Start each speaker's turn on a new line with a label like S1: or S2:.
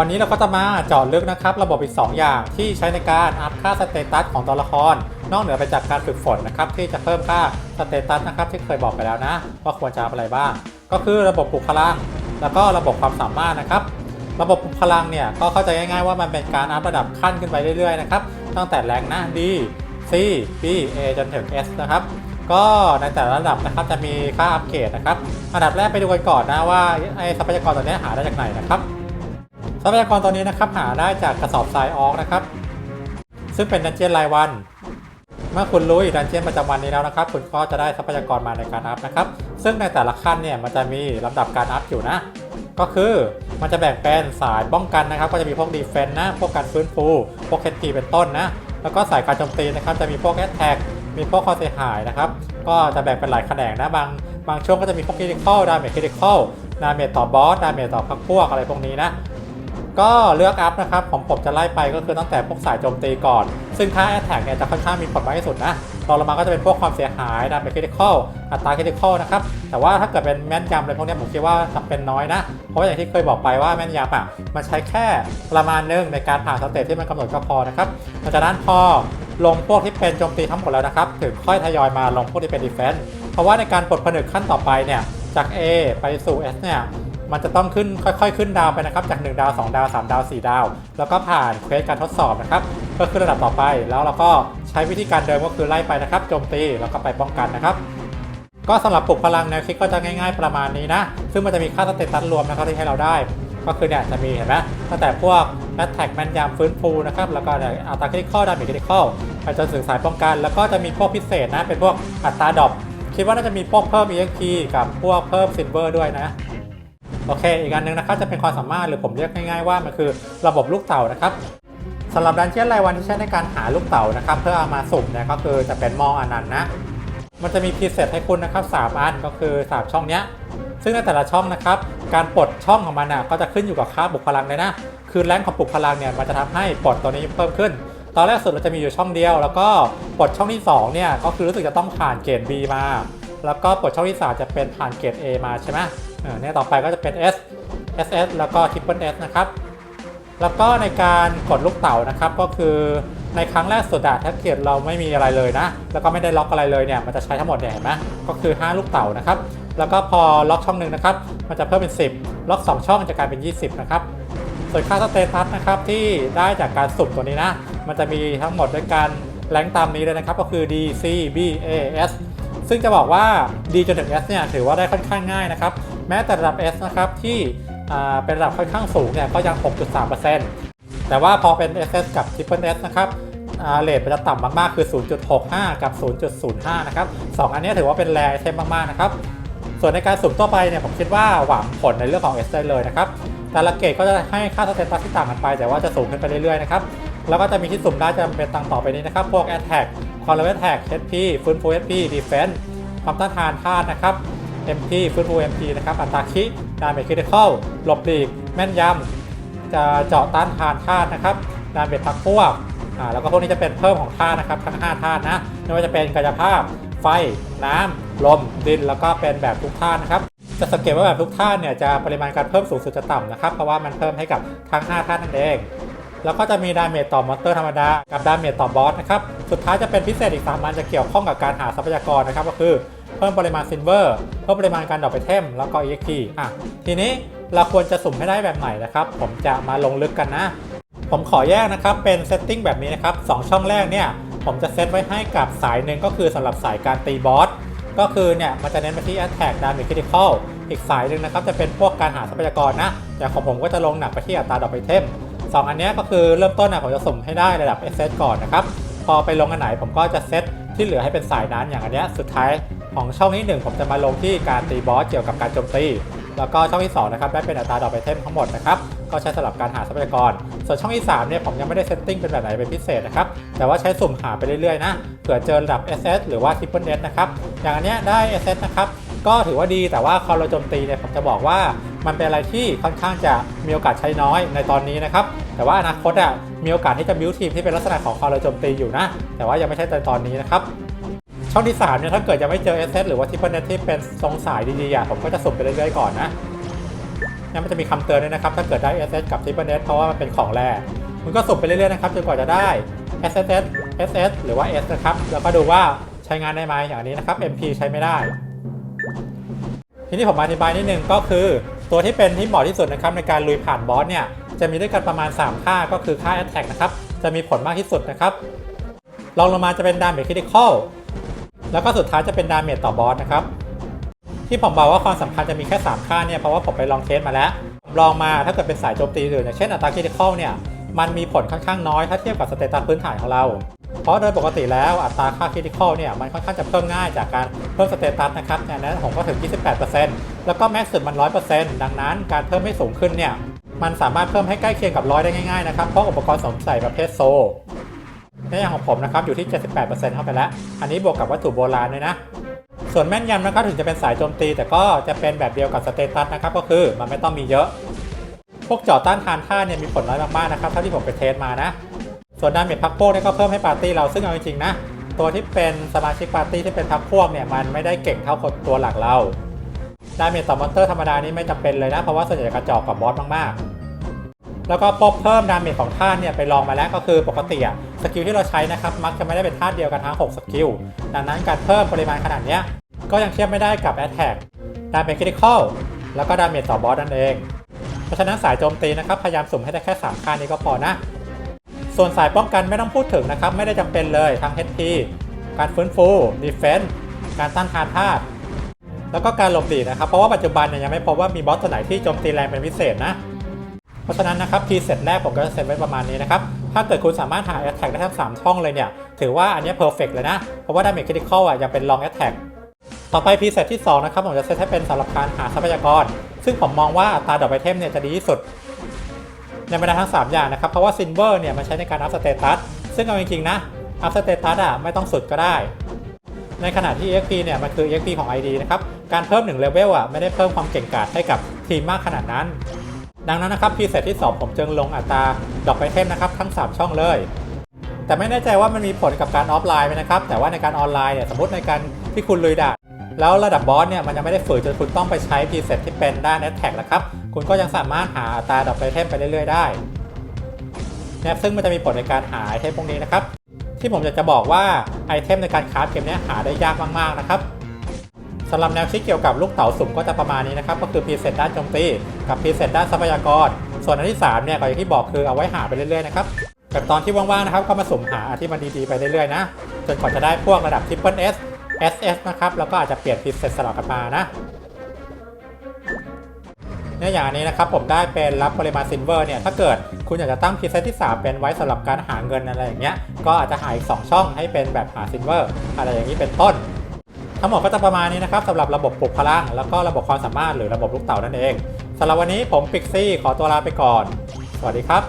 S1: วันนี้เราก็จะมาเจาะลึกนะครับ ระบบอีก 2 อย่างที่ใช้ในการอัพค่าสเตตัสของตัวละคร นอกเหนือไปจากการฝึกฝนนะครับ ที่จะเพิ่มค่าสเตตัสนะครับ ที่เคยบอกไปแล้วนะ ว่าควรจะอัพอะไรบ้าง ก็คือระบบปลุกพลัง แล้วก็ระบบความสามารถนะครับ ระบบปลุกพลังเนี่ยก็เข้าใจง่ายๆว่ามันเป็นการอัพระดับขั้นขึ้นไปเรื่อยๆนะครับตั้งแต่แรงนะ D C B A จนถึง S นะครับก็ในแต่ละระดับนะครับจะมีค่าอัปเกรดนะครับ อันดับแรกไปดูกันก่อนนะว่าไอทรัพยากรตัวนี้หาได้จากไหนนะครับ ทรัพยากรตัวนี้นะครับหาได้จากกระสอบทรายออกนะครับ ซึ่งเป็นดันเจียนรายวัน เมื่อคุณรู้อีกดันเจียนประจำวันนี้แล้วนะครับ คุณก็จะได้ทรัพยากรมาในการอัพนะครับ ซึ่งในแต่ละขั้นเนี่ยมันจะมีลำดับการอัพอยู่นะ ก็คือมันจะแบ่งเป็นสายป้องกันนะครับ ก็จะมีพวกดีเฟนต์นะ พวกการฟื้นฟู พวกเคทีเป็นต้นนะ แล้วก็สายการโจมตีนะครับ จะมีพวกแอตแทกมีพวกคอเสียหายนะครับ ก็จะแบ่งเป็นหลายแขนงนะบางบางช่วงก็จะมีพวกคริติคอลดาเมจคริติคอลดาเมจต่อบอสดาเมจต่อพักพวกอะไรพวกนี้นะ ก็เลือกอัพนะครับของผมจะไล่ไปก็คือตั้งแต่พวกสายโจมตีก่อน ซึ่งค่าแอ t แทกเนี่ยจะค่อนข้างมีผลมากที่สุดนะรองลงมาก็จะเป็นพวกความเสียหายดาเมจคริติคอลอัตราคริติคอลนะครับ แต่ว่าถ้าเกิดเป็นแม่นยำอะไรพวกนี้ผมคิดว่าจำเป็นน้อยนะ เพราะว่าอย่างที่เคยบอกไปว่าแม่นยำอะมันใช้แค่ประมาณนึงในการผ่านสเตจที่มันกำหนดก็พอนะครับหลังจากนั้นพอลงพวกที่เป็นโจมตีทั้งหมดแล้วนะครับถึงค่อยทยอยมาลงพวกที่เป็นดีเฟนส์เพราะว่าในการปลดผนึกขั้นต่อไปเนี่ยจาก A ไปสู่ S เนี่ย มันจะต้องขึ้นค่อยๆ ขึ้นดาวไปนะครับ จาก 1 ดาว 2 ดาว 3 ดาว 4 ดาว แล้วก็ผ่านเควสการทดสอบนะครับเพื่อขึ้นระดับต่อไป แล้วเราก็ใช้วิธีการเดิมก็คือไล่ไปนะครับโจมตีแล้วก็ไปป้องกันนะครับ ก็สำหรับปลุกพลังแนวคิดก็จะง่าย ๆประมาณนี้นะ ซึ่งมันจะมีค่าสเตตัสรวมนะครับที่ให้เราได้ ก็คือเนี่ยจะมีเห็นไหมตั้งแต่พวกแอตแทกแมนยามฟื้นฟูนะครับแล้วก็อัตราคริติคอลดาเมจคริติคอลไปจนถึงสายป้องกัน แล้วก็จะมีพวกพิเศษนะเป็นพวกอัตราดรอปคิดว่าน่าจะมีพวกเพิ่ม EXP กับพวกเพิ่มซิลเวอร์ด้วยนะ โอเค อีกอันหนึงนะครับจะเป็นความสามารถหรือผมเรียกง่ายๆว่ามันคือระบบลูกเต่านะครับสำหรับดันเจียนรายวันที่ใช้ในการหาลูกเต่านะครับ เพื่อเอามาสุ่มเนี่ยก็คือจะเป็นมออนันต์นะ มันจะมีพรีเซตให้คุณนะครับ3อันก็คือ 3 ช่องเนี้ยซึ่งในแต่ละช่องนะครับ การปลดช่องของมันน่ะก็จะขึ้นอยู่กับค่าบุกพลังเลยนะ คือแรงของปลุกพลังเนี่ยมันจะทำให้ปลดตัวนี้เพิ่มขึ้น ตอนแรกสุดเราจะมีอยู่ช่องเดียว แล้วก็ปลดช่องที่2เนี่ยก็คือรู้สึกจะต้องผ่านเกรด B มา แล้วก็ปลดช่องที่ 3 จะเป็นผ่านเกรด A มาใช่ไหมเนี่ยต่อไปก็จะเป็น S SS แล้วก็ Triple S นะครับ แล้วก็ในการกดลูกเต่านะครับ ก็คือในครั้งแรกสุดอะถ้าเกิดเราไม่มีอะไรเลยนะ แล้วก็ไม่ได้ล็อกอะไรเลยเนี่ย มันจะใช้ทั้งหมดเนี่ยเห็นไหมก็คือ 5 ลูกเต่านะครับ แล้วก็พอล็อกช่องหนึ่งนะครับ มันจะเพิ่มเป็น 10 ล็อก 2 ช่องจะกลายเป็น 20 นะครับ ส่วนค่าสเตตัสนะครับที่ได้จากการสุ่มตัวนี้นะ มันจะมีทั้งหมดด้วยการแรงตามนี้เลยนะครับ ก็คือ D C B A S ซึ่งจะบอกว่า D จนถึง S เนี่ยถือว่าได้ค่อนข้างง่ายนะครับ แม้แต่ระดับ S นะครับที่เป็นระดับค่อนข้างสูงเนี่ยก็ยัง 6.3%แต่ว่าพอเป็น SS กับ Triple S นะครับอ่าเรทมันจะต่ำมากๆ คือ 0.65 กับ 0.05 นะครับสองอันนี้ถือว่าเป็นแรไอเทมมากๆ นะครับ ส่วนในการสุ่มทั่วไปเนี่ยผมคิดว่าหวังผลในเรื่องของ S ได้เลยนะครับ แต่ละเกรดก็จะให้ค่าสเตตัสที่ต่างกันไป แต่ว่าจะสูงขึ้นไปเรื่อยๆ นะครับ แล้วก็จะมีที่สุ่มได้จะเป็นตังต่อไปนี้นะครับ พวก Attack c o n v e r Attack HP ฟื้นฟู HP Defense ความต้านทานธาตุนะครับ MP ฟื้นฟู MP นะครับ อัตราคิดาเมจคริติคอลหลบหลีก แม่นยำจะเจาะต้านทานธาตุนะครับดาเมจพักพวกอ่าแล้วก็พวกนี้จะเป็นเพิ่มของธาตุนะครับทั้ง5ธาตุนะไม่ว่าจะเป็นกายภาพ ไฟ น้ำลม ดิน แล้วก็เป็นแบบทุกธาตุนะครับจะสังเกตว่าแบบทุกธาตุเนี่ยจะปริมาณการเพิ่มสูงสุดจะต่ำนะครับ เพราะว่ามันเพิ่มให้กับทั้ง5ธาตุนั่นเอง แล้วก็จะมีดาเมจต่อมอนเตอร์ธรรมดา กับดาเมจต่อบอสนะครับ สุดท้ายจะเป็นพิเศษอีก3อันจะเกี่ยวข้องกับการหาทรัพยากรนะครับ ก็คือเพิ่มปริมาณซิลเวอร์เพิ่มปริมาณการดรอปไอเทมแล้วก็ EXP อะทีนี้เราควรจะสุ่มให้ได้แบบไหนนะครับ ผมจะมาลงลึกกันนะ ผมขอแยกนะครับเป็นเซตติ้งแบบนี้นะครับสองช่องแรกเนี่ย ผมจะเซตไว้ให้กับสายหนึ่งก็คือสำหรับสายการตีบอสก็คือเนี่ยมันจะเน้นไปที่ Attack Damage Critical อีกสายหนึ่งนะครับจะเป็นพวกการหาทรัพยากรนะอย่างของผมก็จะลงหนักไปที่อัตราดอกไอเทม สองอันนี้ก็คือเริ่มต้นนะผมจะสุ่มให้ได้ระดับ SS ก่อนนะครับ พอไปลงอันไหนผมก็จะเซตที่เหลือให้เป็นสายนั้นอย่างอันนี้สุดท้ายของช่องที่หนึ่งผมจะมาลงที่การตีบอสเกี่ยวกับการโจมตี แล้วก็ช่องที่2นะครับได้เป็นอัตราดอกไอเทมทั้งหมดนะครับก็ใช้สำหรับการหาทรัพยากร ส่วนช่องที่3เนี่ยผมยังไม่ได้เซตติ้งเป็นแบบไหนเป็นพิเศษนะครับ แต่ว่าใช้สุ่มหาไปเรื่อยๆนะเผื่อเจอระดับ SS หรือว่า Triple S นะครับ อย่างอันเนี้ยได้ SS นะครับ ก็ถือว่าดีแต่ว่าคอร์โจมตีเนี่ยผมจะบอกว่า มันเป็นอะไรที่ค่อนข้างจะมีโอกาสใช้น้อยในตอนนี้นะครับ แต่ว่าอนาคตอะมีโอกาสที่จะบิวทีมที่เป็นลักษณะของคอร์โจมตีอยู่นะ แต่ว่ายังไม่ใช่ในตอนนี้นะครับช่องที่3เนี่ยถ้าเกิดยังไม่เจอ SS หรือว่า Triple S ที่เป็นทรงสายดีๆอะผมก็จะสุ่มไปเรื่อยๆก่อนนะเนี่ยมันจะมีคำเตือนด้วยนะครับถ้าเกิดได้ SS กับ Triple S เพราะว่ามันเป็นของแรคุณก็สุ่มไปเรื่อยๆนะครับจนกว่าจะได้ SSS SS หรือว่า S นะครับ แล้วก็ดูว่าใช้งานได้ไหมอย่างนี้นะครับ MP ใช้ไม่ได้ ทีนี้ผมอธิบายนิดนึงก็คือ ตัวที่เป็นที่เหมาะที่สุดนะครับในการลุยผ่านบอสเนี่ยจะมีด้วยกันประมาณ 3 ค่าก็คือค่า Attack นะครับจะมีผลมากที่สุดนะครับรองลงมาจะเป็น Damage Critical แล้วก็สุดท้ายจะเป็น Damage ต่อบอสนะครับที่ผมบอกว่าความสำคัญจะมีแค่ 3 ค่าเนี่ยเพราะว่าผมไปลองเทสมาแล้วลองมาถ้าเกิดเป็นสายโจมตีอื่นอย่างเช่นอัตรา Critical เนี่ยมันมีผลค่อนข้างน้อยถ้าเทียบกับสเตตัสพื้นฐานของเรา เพราะโดยปกติแล้วอัตราค่า critical เนี่ยมันค่อนข้างจะเพิ่มง่ายจากการเพิ่มสเตตัสนะครับในนั้นผมก็ถึง 28% แล้วก็แม็กซ์สุดมัน 100%ดังนั้นการเพิ่มให้สูงขึ้นเนี่ย มันสามารถเพิ่มให้ใกล้เคียงกับร้อยได้ง่ายๆนะครับ เพราะอุปกรณ์สวมใส่ประเภทโซในอย่างของผมนะครับอยู่ที่ 78%เข้าไปแล้ว อันนี้บวกกับวัตถุโบราณด้วยนะ ส่วนแม่นยำนะครับถึงจะเป็นสายโจมตี แต่ก็จะเป็นแบบเดียวกับสเตตัสนะครับก็คือมันไม่ต้องมีเยอะ พวกเจาะต้านทานท่าเนี่ยมีผลน้อยมากๆนะครับเท่าที่ผมไปเทสมานะ ส่วนดาเมจพักพวกเนี่ยก็เพิ่มให้ปาร์ตี้เราซึ่งเอาจริงๆนะตัวที่เป็นสมาชิกปาร์ตี้ที่เป็นพักพวกเนี่ยมันไม่ได้เก่งเท่าคนตัวหลักเรา ดาเมจต่อมอนเตอร์ธรรมดานี่ไม่จำเป็นเลยนะ เพราะว่าส่วนใหญ่กระจอกกับบอสมากๆ แล้วก็พวกเพิ่มดาเมจของท่านเนี่ยไปลองมาแล้วก็คือปกติอะสกิลที่เราใช้นะครับมักจะไม่ได้เป็นท่าเดียวกันทั้ง 6 สกิล ดังนั้นการเพิ่มปริมาณขนาดเนี้ยก็ยังเทียบไม่ได้กับ Attack ดาเมจคริติคอลแล้วก็ดาเมจต่อบอสนั่นเอง เพราะฉะนั้นสายโจมตีนะครับพยายามสุ่มให้ได้แค่3ค่านี้ก็พอนะ ส่วนสายป้องกันไม่ต้องพูดถึงนะครับไม่ได้จำเป็นเลยทั้ง HP การฟื้นฟู Defense การต้านทานธาตุ แล้วก็การหลบหลีกนะครับ เพราะว่าปัจจุบันเนี่ยยังไม่พบว่ามีบอสตัวไหนที่โจมตีแรงเป็นพิเศษนะ เพราะฉะนั้นนะครับพีเซตแรกผมก็จะเซตไว้ประมาณนี้นะครับ ถ้าเกิดคุณสามารถหา Attack ได้ทั้ง3ช่องเลยเนี่ย ถือว่าอันนี้ perfect เลยนะ เพราะว่า Damage Critical อะยังเป็น Long Attack ต่อไปพีเซตที่2นะครับผมจะเซตให้เป็นสำหรับการหาทรัพยากร ซึ่งผมมองว่าอัตราดอกไอเทมเนี่ยจะดีที่สุด ในบรรดาทั้ง 3 อย่างนะครับ เพราะว่าซินเวอร์เนี่ยมันใช้ในการอัพสเตตัสซึ่งเอาจริงๆนะอัพสเตตัสอะไม่ต้องสุดก็ได้ ในขณะที่ EXP เนี่ยมันคือ EXP ของ ID นะครับ การเพิ่ม1เลเวลอะไม่ได้เพิ่มความเก่งกาจให้กับทีมมากขนาดนั้น ดังนั้นนะครับพีเซตที่ 2 ผมจึงลงอัตราดอกไอเทมนะครับทั้ง 3 ช่องเลย แต่ไม่แน่ใจว่ามันมีผลกับการออฟไลน์ไหมนะครับ แต่ว่าในการออนไลน์เนี่ยสมมติในการที่คุณลุยด่านแล้วระดับบอสเนี่ยมันยังไม่ได้ฝืนจนคุณต้องไปใช้พีเซตที่เป็นด้านแอตแท็กนะครับ คุณก็ยังสามารถหาอัตราดอกไอเทมไปเรื่อยๆได้นะซึ่งมันจะมีผลในการหาไอเทมพวกนี้นะครับ ที่ผมอยากจะบอกว่าไอเทมในการคราฟเกมนี้หาได้ยากมากๆนะครับ สำหรับแนวคิดเกี่ยวกับลูกเต๋าสุ่มก็จะประมาณนี้นะครับ ก็คือพีเซตด้านโจมตีกับพีเซตด้านทรัพยากร ส่วนอันที่3เนี่ยก็อย่างที่บอกคือเอาไว้หาไปเรื่อยๆนะครับแบบตอนที่ว่างๆนะครับก็มาสุ่มหาอันที่มันดีๆไปเรื่อยๆนะจนกว่าจะได้พวกระดับ Triple S SS นะครับแล้วก็อาจจะเปลี่ยนพีเซตสลับกันมานะเนี่ยอย่างนี้นะครับผมได้เป็นรับปริมาณซินเวอร์เนี่ยถ้าเกิดคุณอยากจะตั้งพรีเซตที่ 3 เป็นไว้สำหรับการหาเงินอะไรอย่างเงี้ยก็อาจจะหาอีก2ช่องให้เป็นแบบหาซินเวอร์อะไรอย่างนี้เป็นต้น ทั้งหมดก็จะประมาณนี้นะครับสำหรับระบบปลุกพลัง แล้วก็ระบบความสามารถหรือระบบลูกเต่านั่นเองสำหรับวันนี้ผมปิกซี่ขอตัวลาไปก่อน สวัสดีครับ